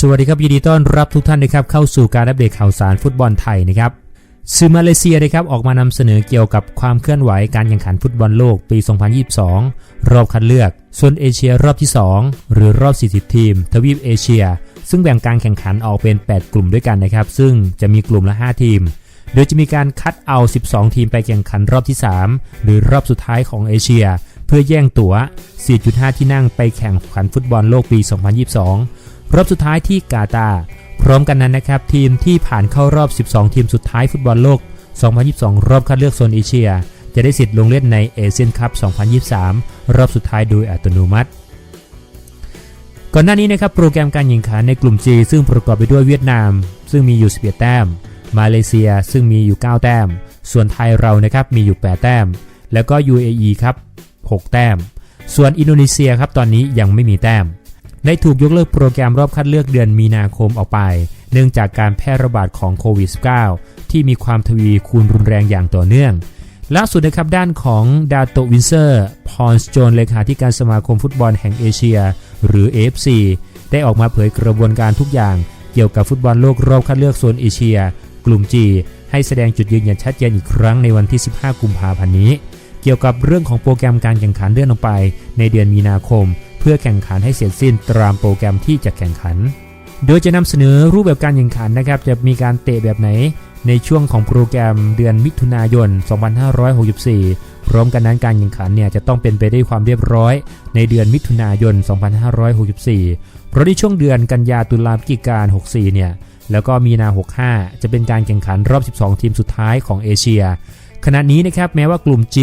สวัสดีครับยินดีต้อนรับทุกท่านนะครับเข้าสู่การอัปเดตข่าวสารฟุตบอลไทยนะครับสื่อมาเลเซียนะครับออกมานำเสนอเกี่ยวกับความเคลื่อนไหวการแข่งขันฟุตบอลโลกปี 2022 รอบคัดเลือกโซนเอเชียรอบที่ 2 หรือรอบ 40 ทีม ทวีปเอเชีย ซึ่งแบ่งการแข่งขันออกเป็น 8 กลุ่มด้วยกันนะครับ ซึ่งจะมีกลุ่มละ 5 ทีม โดยจะมีการคัดเอา 12 ทีมไปแข่งขันรอบที่ 3 หรือรอบสุดท้ายของเอเชีย เพื่อแย่งตั๋ว 4.5 ที่นั่งไปแข่งขันฟุตบอลโลกปี 2022 รอบสุดท้ายที่กาตา พร้อมกันนั้นนะครับ ทีมที่ผ่านเข้ารอบ 12 ทีมสุดท้ายฟุตบอลโลก 2022 รอบคัดเลือกโซนเอเชีย จะได้สิทธิ์ลงเล่นในเอเชียนคัพ 2023 รอบสุดท้ายโดยอัตโนมัติ ก่อนหน้านี้นะครับโปรแกรมการแข่งขันในกลุ่ม G ซึ่งประกอบไปด้วยเวียดนาม ซึ่งมีอยู่11แต้ม มาเลเซียซึ่งมีอยู่ 9 แต้ม ส่วนไทยเรานะครับมีอยู่ 8 แต้ม แล้วก็ UAE ครับ 6 แต้ม ส่วนอินโดนีเซียครับตอนนี้ยังไม่มีแต้ม ได้ถูกยกเลิกโปรแกรมรอบคัดเลือกเดือนมีนาคมออกไป เนื่องจากการแพร่ระบาดของโควิด -19 ที่มีความทวีคูณรุนแรงอย่างต่อเนื่องล่าสุดนะครับด้านของดาโตวินเซอร์พอนสโจนเลขาธิการสมาคมฟุตบอลแห่งเอเชีย หรือ AFC ได้ออกมาเผยกระบวนการทุกอย่าง เกี่ยวกับฟุตบอลโลกรอบคัดเลือกโซนเอเชีย กลุ่ม G ให้แสดงจุดยืนอย่างชัดเจนอีกครั้งในวันที่ 15 กุมภาพันธ์นี้ เกี่ยวกับเรื่องของโปรแกรมการแข่งขันเลื่อนออกไป ในเดือนมีนาคม พื่อแข่งขันให้เสร็จสิ้นตามโปรแกรมที่จะแข่งขัน โดยจะนำเสนอรูปแบบการแข่งขันนะครับ จะมีการเตะแบบไหนในช่วงของโปรแกรมเดือนมิถุนายน 2564 พร้อมกันนั้นการแข่งขันเนี่ยจะต้องเป็นไปด้วยความเรียบร้อย ในเดือนมิถุนายน 2564 เพราะในช่วงเดือนกันยาตุลาพฤศจิกายน64 เนี่ย แล้วก็มีนา 65 จะเป็นการแข่งขันรอบ 12 ทีมสุดท้ายของเอเชีย ขณะนี้นะครับแม้ว่ากลุ่ม G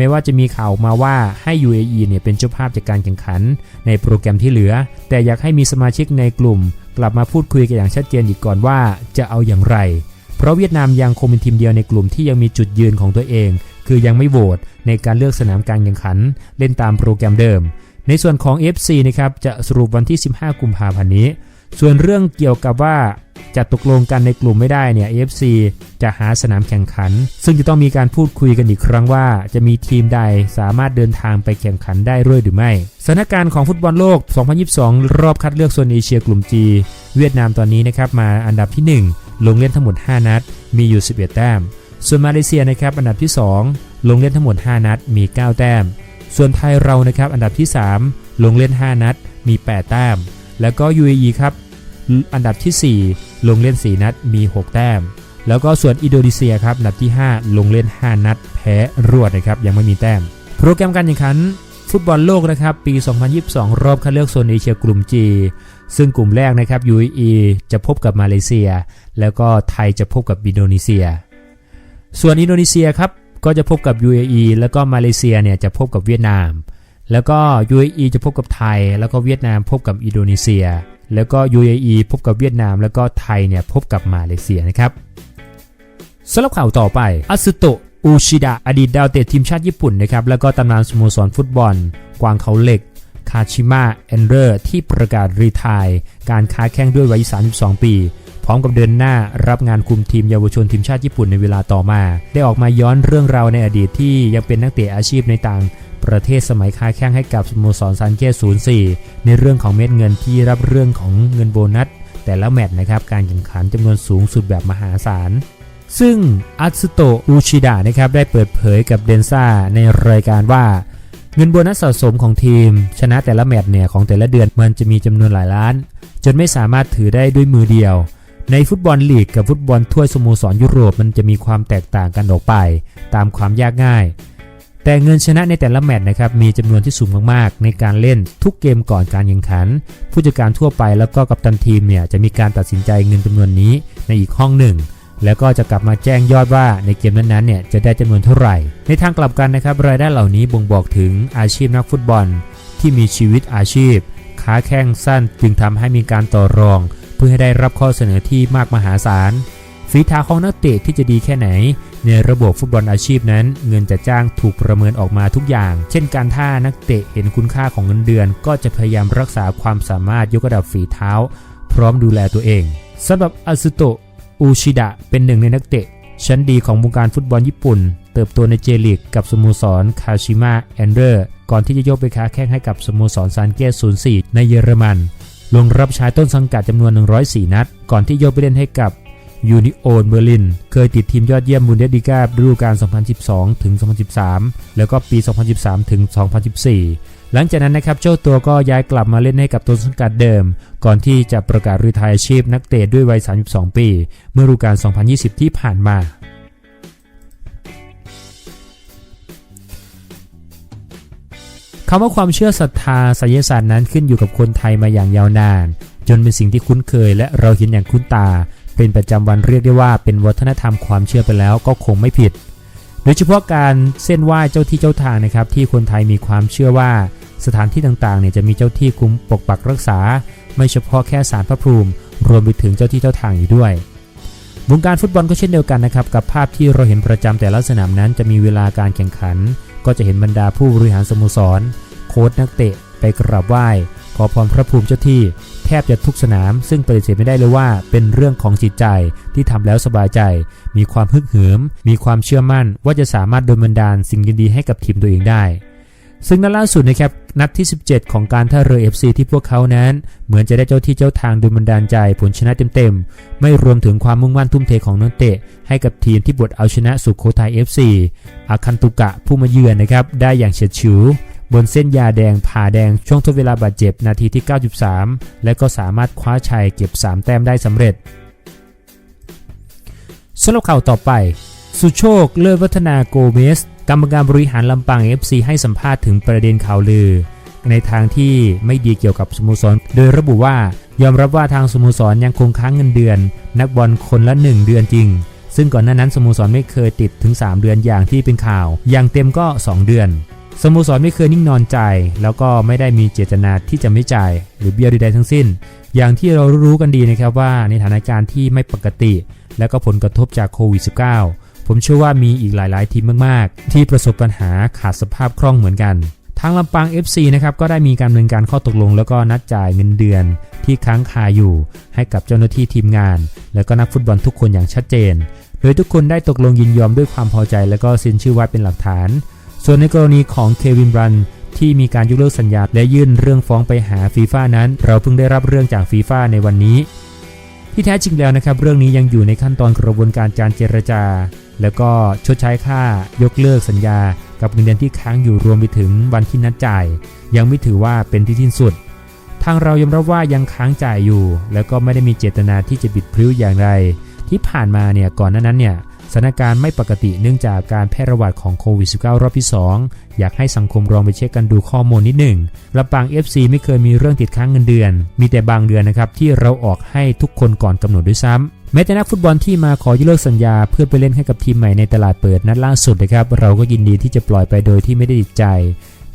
แม้ว่าจะมีข่าวมาว่าให้ UAE เนี่ยเป็นเจ้าภาพจากการแข่งขัน ในโปรแกรมที่เหลือ แต่อยากให้มีสมาชิกในกลุ่ม กลับมาพูดคุยกันอย่างชัดเจนอีกก่อนว่าจะเอาอย่างไร เพราะเวียดนามยังคงเป็นทีมเดียวในกลุ่มที่ยังมีจุดยืนของตัวเอง คือยังไม่โหวตในการเลือกสนามการแข่งขัน เล่นตามโปรแกรมเดิม ในส่วนของ FC นะครับจะสรุปวันที่ 15 กุมภาพันธ์นี้ ส่วนเรื่องเกี่ยวกับว่า จะตกลงกันในกลุ่มไม่ได้เนี่ย AFC จะหาสนามแข่งขัน ซึ่งจะต้องมีการพูดคุยกันอีกครั้งว่า จะมีทีมใดสามารถเดินทางไปแข่งขันได้ด้วยหรือไม่สถานการณ์ของฟุตบอลโลก 2022 รอบคัดเลือกโซนเอเชียกลุ่ม G เวียดนามตอนนี้นะครับมาอันดับที่ 1 ลงเล่นทั้งหมด 5 นัด มีอยู่ 11 แต้ม ส่วนมาเลเซียนะครับอันดับที่ 2 ลงเล่นทั้งหมด 5 นัด มี 9 แต้ม ส่วนไทยเรานะครับอันดับที่ 3 ลงเล่น 5 นัด มี 8 แต้ม แล้วก็ UAE ครับอันดับที่ 4 ลงเล่น 4 นัดมี 6 แต้ม แล้วก็ส่วนอินโดนีเซียครับอัดับที่ 5 ลงเล่น 5 นัด แพ้รวดนะครับยังไม่มีแต้ม โปรแกรมการแข่งขันฟุตบอลโลกนะครับปี 2022 รอบคัดเลือกโซนเอเชียกลุ่ม G ซึ่งกลุ่มแรกนะครับ UAE จะพบกับมาเลเซีย แล้วก็ไทยจะพบกับอินโดนีเซีย ส่วนอินโดนีเซียครับก็จะพบกับ UAE แล้วก็มาเลเซียเนี่ยจะพบกับเวียดนาม แล้วก็ UAE จะพบกับไทย แล้วก็เวียดนามพบกับอินโดนีเซีย แล้วก็ UAE พบกับเวียดนาม แล้วก็ไทยเนี่ยพบกับมาเลเซียนะครับสำหรับข่าวต่อไปอัสโตะอูชิดะอดีตดาวเตะทีมชาติญี่ปุ่นนะครับแล้วก็ตำนานสโมสรฟุตบอล กวางเขาเหล็ก คาชิมะเอนเดอร์ ที่ประกาศรีทาย การค้าแข่งด้วยวัย 32 ปี พร้อมกับเดินหน้ารับงานคุมทีมเยาวชนทีมชาติญี่ปุ่นในเวลาต่อมา ได้ออกมาย้อนเรื่องราวในอดีตที่ยังเป็นนักเตะอาชีพในต่าง ประเทศสมัยค้าแข่งให้กับสโมสรซันเก้04 ในเรื่องของเม็ดเงินที่รับเรื่องของเงินโบนัส แต่ละแมตช์นะครับการแข่งขันจำนวนสูงสุดแบบมหาศาลซึ่งอัตสโตอูชิดะนะครับได้เปิดเผยกับเดนซ่าในรายการว่า เงินโบนัสสะสมของทีม ชนะแต่ละแมตช์เนี่ยของแต่ละเดือนมันจะมีจำนวนหลายล้าน จนไม่สามารถถือได้ด้วยมือเดียว ในฟุตบอลลีกกับฟุตบอลถ้วยสโมสรยุโรปมันจะมีความแตกต่างกันออกไป ตามความยากง่าย แต่เงินชนะในแต่ละแมตช์นะครับมีจำนวนที่สูงมากๆ ในการเล่นทุกเกมก่อนการแข่งขัน ผู้จัดการทั่วไปแล้วก็กัปตันทีมเนี่ยจะมีการตัดสินใจเงินจำนวนนี้ในอีกห้องหนึ่ง แล้วก็จะกลับมาแจ้งยอดว่าในเกมนั้นๆเนี่ยจะได้จำนวนเท่าไหร่ ในทางกลับกันนะครับรายได้เหล่านี้บ่งบอกถึงอาชีพนักฟุตบอล ที่มีชีวิตอาชีพค้าแข้งสั้นจึงทำให้มีการต่อรอง เพื่อให้ได้รับข้อเสนอที่มากมหาศาลฝีเท้าของนักเตะที่จะดีแค่ไหน ในระบบฟุตบอลอาชีพนั้น เงินจะจ้างถูกประเมินออกมาทุกอย่าง เช่นการท่านักเตะเห็นคุณค่าของเงินเดือน ก็จะพยายามรักษาความสามารถยกระดับฝีเท้า พร้อมดูแลตัวเองสำหรับอาซุโตะอูชิดะเป็นหนึ่งในนักเตะ ชั้นดีของวงการฟุตบอลญี่ปุ่น เติบโตในเจลีกกับสโมสรคาชิมะแอนเดอร์ก่อนที่จะยกไปค้าแข่งให้กับสโมสรซานเกส04 ในเยอรมันลงรับใช้ต้นสังกัดจำนวน 104 นัด ก่อนที่ยกไปเล่นให้กับ ยูนิโอนเบอร์ลิน เคยติดทีมยอดเยี่ยมบุนเดสลิก้าฤดูกาล 2012 ถึง 2013 แล้วก็ปี 2013 ถึง 2014 หลังจากนั้นนะครับเจ้าตัวก็ย้ายกลับมาเล่นให้กับต้นสังกัดเดิม ก่อนที่จะประกาศรีไทายอาชีพนักเตะด้วยวัย 32 ปี เมื่อฤดูกาล 2020 ที่ผ่านมาคำว่าความเชื่อศรัทธาไสยศาสตร์นั้นขึ้นอยู่กับคนไทยมาอย่างยาวนาน จนเป็นสิ่งที่คุ้นเคยและเราเห็นอย่างคุ้นตา เป็นประจำวันเรียกได้ว่าเป็นวัฒนธรรมความเชื่อไปแล้วก็คงไม่ผิด โดยเฉพาะการเส้นไหว้เจ้าที่เจ้าทางนะครับ ที่คนไทยมีความเชื่อว่าสถานที่ต่างๆเนี่ยจะมีเจ้าที่คุ้มปกปักรักษา ไม่เฉพาะแค่สารพระภูมิ รวมไปถึงเจ้าที่เจ้าทางอยู่ด้วยวงการฟุตบอลก็เช่นเดียวกันนะครับกับภาพที่เราเห็นประจำแต่ละสนามนั้นจะมีเวลาการแข่งขัน ก็จะเห็นบรรดาผู้บริหารสโมสร โค้ชนักเตะไปกราบไหว้ ขอพรพระภูมิเจ้าที่ ทบจะทุกสนาม ซึ่งปฏิเสธไม่ได้เลยว่า เป็นเรื่องของจิตใจที่ทำแล้วสบายใจ มีความฮึกเหิม มีความเชื่อมั่นว่าจะสามารถดลบันดาลสิ่งดีๆให้กับทีมตัวเองได้ ซึ่งนัดล่าสุดนะครับนัดที่ 17 ของการท่าเรือ FC ที่พวกเขานั้น เหมือนจะได้เจ้าที่เจ้าทางดลบันดาลใจผลชนะเต็มๆ ไม่รวมถึงความมุ่งมั่นทุ่มเทของนักเตะ ให้กับทีมที่บดเอาชนะสุโขทัย FC อาคันตุกะผู้มาเยือนนะครับได้อย่างเฉียดฉิว บนเส้นยาแดงผ่าแดงช่วงทดเวลาบาดเจ็บนาทีที่ 93 และก็สามารถคว้าชัยเก็บ 3 แต้มได้สำเร็จสำหรับข่าวต่อไป สุโชคเลิศวัฒนาโกเมสกรรมการบริหารลำปาง FC ให้สัมภาษณ์ถึงประเด็นข่าวลือ ในทางที่ไม่ดีเกี่ยวกับสโมสร โดยระบุว่ายอมรับว่าทางสโมสรยังคงค้างเงินเดือน นักบอลคนละ 1 เดือนจริง ซึ่งก่อนหน้านั้นสโมสรไม่เคยติดถึง 3 เดือนอย่างที่เป็นข่าว อย่างเต็มก็ 2 เดือน สโมสรไม่เคยนิ่งนอนใจ แล้วก็ไม่ได้มีเจตนาที่จะไม่จ่าย หรือเบี้ยใดๆทั้งสิ้น อย่างที่เรารู้กันดีนะครับว่าในสถานการณ์ที่ไม่ปกติ และก็ผลกระทบจากโควิด -19 ผมเชื่อว่ามีอีกหลายๆ ทีมมากๆ ที่ประสบปัญหาขาดสภาพคล่องเหมือนกันทางลำปาง FC นะครับก็ได้มีการดำเนินการข้อตกลง แล้วก็นัดจ่ายเงินเดือน ที่ค้างคาอยู่ ให้กับเจ้าหน้าที่ทีมงาน และก็นักฟุตบอลทุกคนอย่างชัดเจน โดยทุกคนได้ตกลงยินยอมด้วยความพอใจ และก็เซ็นชื่อไว้เป็นหลักฐาน ส่วนในกรณีของเควินบรันที่มีการยกเลิกสัญญาและยื่นเรื่องฟ้องไปหาฟีฟ่านั้น เราเพิ่งได้รับเรื่องจากฟีฟ่าในวันนี้ ที่แท้จริงแล้วนะครับ เรื่องนี้ยังอยู่ในขั้นตอนกระบวนการการเจรจา แล้วก็ชดใช้ค่ายกเลิกสัญญา กับเงินเดือนที่ค้างอยู่รวมไปถึงวันที่นัดจ่าย ยังไม่ถือว่าเป็นที่สิ้นสุด ทางเรายอมรับว่ายังค้างจ่ายอยู่ แล้วก็ไม่ได้มีเจตนาที่จะบิดพริ้วอย่างไร ที่ผ่านมาเนี่ยก่อนหน้านั้นเนี่ย สถานการณ์ไม่ปกติเนื่องจากการแพร่ระบาดของโควิด -19 รอบที่ 2 อยากให้สังคมลองไปเช็คกันดูข้อมูลนิดหนึ่งลำปาง FC ไม่เคยมีเรื่องติดค้างเงินเดือน มีแต่บางเดือนนะครับที่เราออกให้ทุกคนก่อนกำหนดด้วยซ้ำแม้แต่นักฟุตบอลที่มาขอยกเลิกสัญญา เพื่อไปเล่นให้กับทีมใหม่ในตลาดเปิดนัดล่าสุดนะครับเราก็ยินดีที่จะปล่อยไปโดยที่ไม่ได้ติดใจ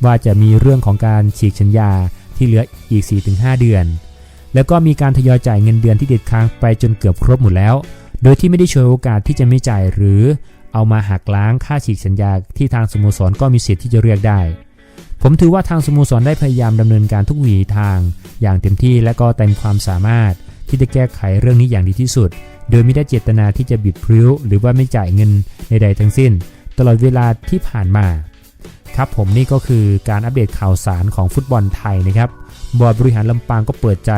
ว่าจะมีเรื่องของการฉีกสัญญาที่เหลืออีก 4-5 เดือน แล้วก็มีการทยอยจ่ายเงินเดือนที่ติดค้างไปจนเกือบครบหมดแล้ว โดยที่ไม่ได้ช่วยโอกาสที่จะไม่จ่ายหรือเอามาหักล้างค่าฉีกสัญญาที่ทางสโมสรก็มีสิทธิ์ที่จะเรียกได้ ผมถือว่าทางสโมสรได้พยายามดำเนินการทุกวีทางอย่างเต็มที่และก็เต็มความสามารถที่จะแก้ไขเรื่องนี้อย่างดีที่สุด โดยไม่ได้เจตนาที่จะบิดพริ้ว หรือว่าไม่จ่ายเงินใดๆทั้งสิ้น ตลอดเวลาที่ผ่านมา ครับผมนี่ก็คือการอัปเดตข่าวสารของฟุตบอลไทยนะครับบอร์ดบริหารลำปางก็เปิดใจ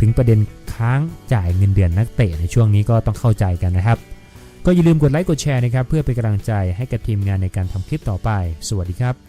ถึงประเด็น ค้างจ่ายเงินเดือนนักเตะในช่วงนี้ก็ต้องเข้าใจกันนะครับ ก็อย่าลืมกดไลค์กดแชร์นะครับเพื่อเป็นกำลังใจให้กับทีมงานในการทำคลิปต่อไป สวัสดีครับ